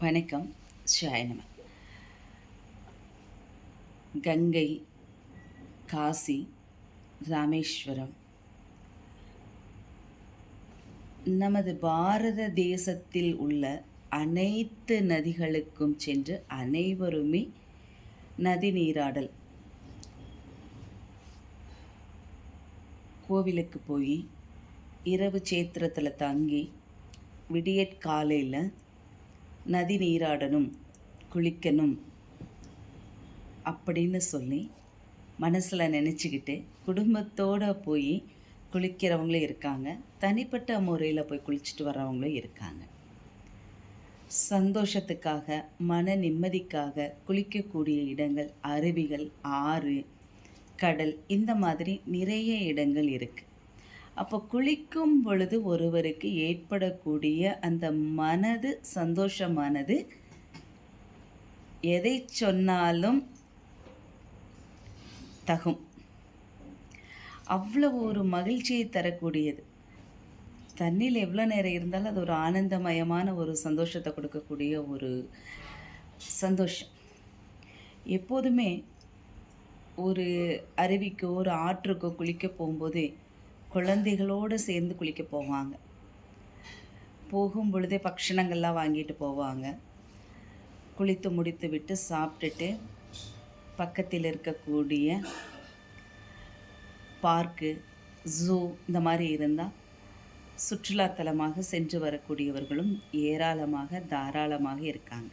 வணக்கம். சாயனம கங்கை காசி ராமேஸ்வரம். நமது பாரத தேசத்தில் உள்ள அனைத்து நதிகளுக்கும் சென்று அனைவருமே நதி நீராடல். கோவிலுக்கு போய் இரவு சேத்திரத்தில் தங்கி விடியற்காலையில் நதி நீராடணும் குளிக்கணும் அப்படின்னு சொல்லி மனசில் நினச்சிக்கிட்டு குடும்பத்தோடு போய் குளிக்கிறவங்களும் இருக்காங்க. தனிப்பட்ட முறையில் போய் குளிச்சுட்டு வர்றவங்களும் இருக்காங்க. சந்தோஷத்துக்காக மன நிம்மதிக்காக குளிக்கக்கூடிய இடங்கள் அருவிகள் ஆறு கடல் இந்த மாதிரி நிறைய இடங்கள் இருக்குது அப்போ குளிக்கும் பொழுது ஒருவருக்கு ஏற்படக்கூடிய அந்த மனது சந்தோஷமானது எதை சொன்னாலும் தகும். அவ்வளவு ஒரு மகிழ்ச்சியை தரக்கூடியது. தண்ணியில் எவ்வளோ நேரம் இருந்தாலும் அது ஒரு ஆனந்தமயமான ஒரு சந்தோஷத்தை கொடுக்கக்கூடிய ஒரு சந்தோஷம். எப்போதுமே ஒரு அருவிக்கோ ஒரு ஆற்றுக்கோ குளிக்க போகும்போதே குழந்தைகளோடு சேர்ந்து குளிக்க போவாங்க. போகும் பொழுதே பக்ஷணங்கள்லாம் வாங்கிட்டு போவாங்க. குளித்து முடித்து விட்டு சாப்பிட்டுட்டு பக்கத்தில் இருக்கக்கூடிய பார்க்கு ஜூ இந்த மாதிரி இருந்தால் சுற்றுலாத்தலமாக சென்று வரக்கூடியவர்களும் ஏராளமாக தாராளமாக இருக்காங்க.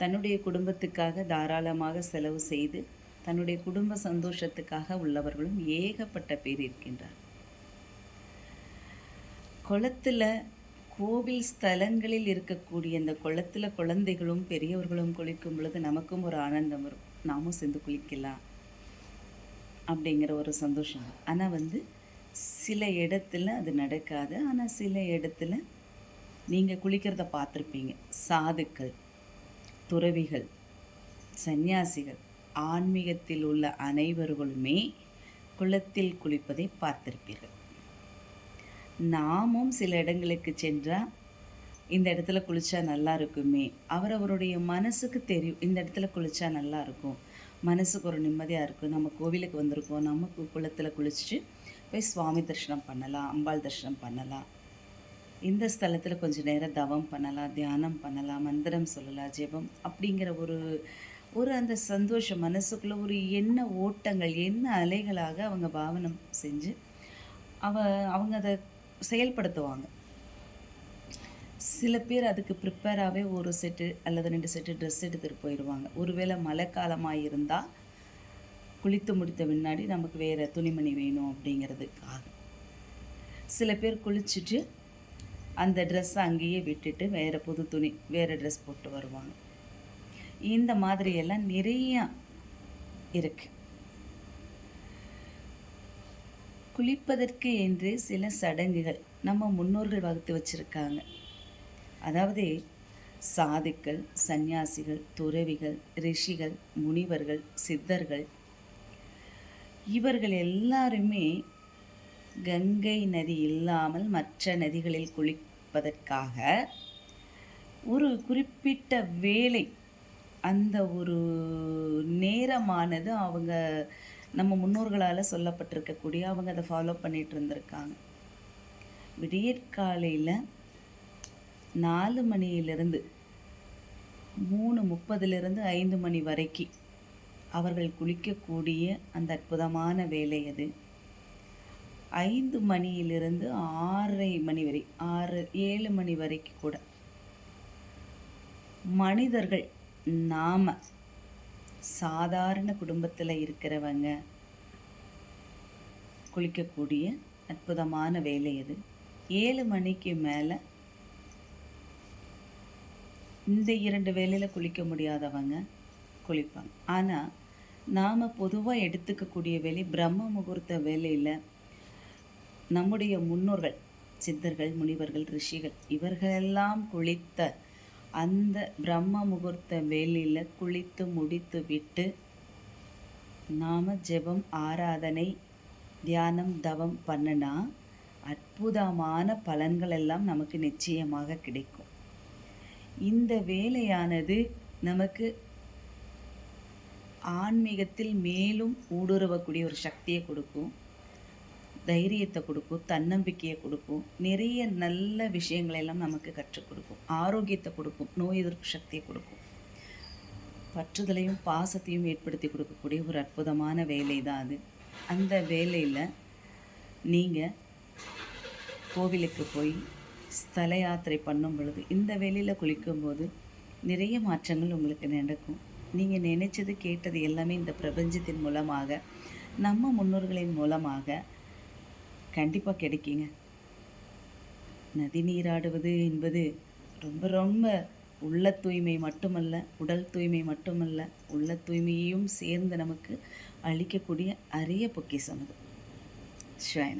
தன்னுடைய குடும்பத்துக்காக தாராளமாக செலவு செய்து தன்னுடைய குடும்ப சந்தோஷத்துக்காக உள்ளவர்களும் ஏகப்பட்ட பேர் இருக்கின்றார். குளத்தில் கோவில் ஸ்தலங்களில் இருக்கக்கூடிய இந்த குளத்தில் குழந்தைகளும் பெரியவர்களும் குளிக்கும் பொழுது நமக்கும் ஒரு ஆனந்தம் வரும். நாமும் சேர்ந்து குளிக்கலாம் அப்படிங்கிற ஒரு சந்தோஷம். ஆனால் வந்து சில இடத்துல அது நடக்காது. ஆனால் சில இடத்துல நீங்கள் குளிக்கிறத பார்த்துருப்பீங்க. சாதுக்கள் துறவிகள் சந்நியாசிகள் ஆன்மீகத்தில் உள்ள அனைவர்களுமே குளத்தில் குளிப்பதை பார்த்திருப்பீர்கள். நாமும் சில இடங்களுக்கு சென்றால் இந்த இடத்துல குளித்தா நல்லா இருக்குமே. அவரவருடைய மனசுக்கு தெரியும் இந்த இடத்துல குளித்தா நல்லா இருக்கும். மனசுக்கு ஒரு நிம்மதியாக இருக்கும். நம்ம கோவிலுக்கு வந்திருக்கோம். நமக்கு குளத்தில் குளிச்சுட்டு போய் சுவாமி தரிசனம் பண்ணலாம் அம்பாள் தரிசனம் பண்ணலாம். இந்த ஸ்தலத்தில் கொஞ்சம் நேரம் தவம் பண்ணலாம் தியானம் பண்ணலாம் மந்திரம் சொல்லலாம் ஜெபம் அப்படிங்கிற ஒரு ஒரு அந்த சந்தோஷம் மனசுக்குள்ளே ஒரு என்ன ஓட்டங்கள் என்ன அலைகளாக அவங்க பாவனம் செஞ்சு அவ அவங்க அதை செயல்படுத்துவாங்க. சில பேர் அதுக்கு ப்ரிப்பேராகவே ஒரு செட்டு அல்லது ரெண்டு செட்டு ட்ரெஸ் எடுத்துகிட்டு போயிடுவாங்க. ஒருவேளை மழை காலமாக இருந்தால் குளித்து முடித்த முன்னாடி நமக்கு வேறு துணிமணி வேணும் அப்படிங்கிறதுக்காக. சில பேர் குளிச்சுட்டு அந்த ட்ரெஸ்ஸை அங்கேயே விட்டுட்டு வேறு புது துணி வேறு ட்ரெஸ் போட்டு வருவாங்க. இந்த மாதிரியெல்லாம் நிறைய இருக்கு. குளிப்பதற்கு என்று சில சடங்குகள் நம்ம முன்னோர்கள் வகுத்து வச்சுருக்காங்க. அதாவது சாதுக்கள் சந்நியாசிகள் துறவிகள் ரிஷிகள் முனிவர்கள் சித்தர்கள். இவர்கள் எல்லாருமே கங்கை நதி இல்லாமல் மற்ற நதிகளில் குளிப்பதற்காக ஒரு குறிப்பிட்ட வேலை அந்த ஒரு நேரமானது அவங்க நம்ம முன்னோர்களால் சொல்லப்பட்டிருக்கக்கூடிய அவங்க அதை ஃபாலோ பண்ணிகிட்டு இருந்திருக்காங்க. விடியற்காலையில் நாலு மணியிலிருந்து மூணு முப்பதுலேருந்து ஐந்து மணி வரைக்கும் அவர்கள் குளிக்கக்கூடிய அந்த அற்புதமான வேலை அது. ஐந்து மணியிலிருந்து ஆறரை மணி வரை ஆறு ஏழு மணி வரைக்கும் கூட மனிதர்கள் நாம் சாதாரண குடும்பத்தில் இருக்கிறவங்க குளிக்கக்கூடிய அற்புதமான வேலை அது ஏழு மணிக்கு மேலே இந்த இரண்டு வேலையில் குளிக்க முடியாதவங்க குளிப்பாங்க. ஆனால் நாம் பொதுவாக எடுத்துக்கக்கூடிய வேலை பிரம்ம முகூர்த்த வேலையில் நம்முடைய முன்னோர்கள் சித்தர்கள் முனிவர்கள் ரிஷிகள் இவர்களெல்லாம் குளித்த அந்த பிரம்ம முகூர்த்த வேலையில் குளித்து முடித்து விட்டு நாம் ஜெபம் ஆராதனை தியானம் தவம் பண்ணினா அற்புதமான பலன்கள் எல்லாம் நமக்கு நிச்சயமாக கிடைக்கும். இந்த வேலையானது நமக்கு ஆன்மீகத்தில் மேலும் ஊடுருவக்கூடிய ஒரு சக்தியை கொடுக்கும் தைரியத்தை கொடுக்கும் தன்னம்பிக்கையை கொடுக்கும் நிறைய நல்ல விஷயங்களெல்லாம் நமக்கு கற்றுக் கொடுக்கும். ஆரோக்கியத்தை கொடுக்கும் நோய் எதிர்ப்பு சக்தியை கொடுக்கும். பற்றுதலையும் பாசத்தையும் ஏற்படுத்தி கொடுக்கக்கூடிய ஒரு அற்புதமான வேலை தான் அது. அந்த வேலையில் நீங்கள் கோவிலுக்கு போய் ஸ்தல யாத்திரை பண்ணும் பொழுது இந்த வேலையில் குளிக்கும்போது நிறைய மாற்றங்கள் உங்களுக்கு நடக்கும். நீங்கள் நினைச்சது கேட்டது எல்லாமே இந்த பிரபஞ்சத்தின் மூலமாக நம்ம முன்னோர்களின் மூலமாக கண்டிப்பாக கிடைக்குங்க. நதி நீராடுவது என்பது ரொம்ப ரொம்ப உள்ள தூய்மை மட்டுமல்ல உடல் தூய்மை மட்டுமல்ல உள்ள தூய்மையையும் சேர்ந்து நமக்கு அளிக்கக்கூடிய அரிய பொக்கிஷம் அது. சிவாய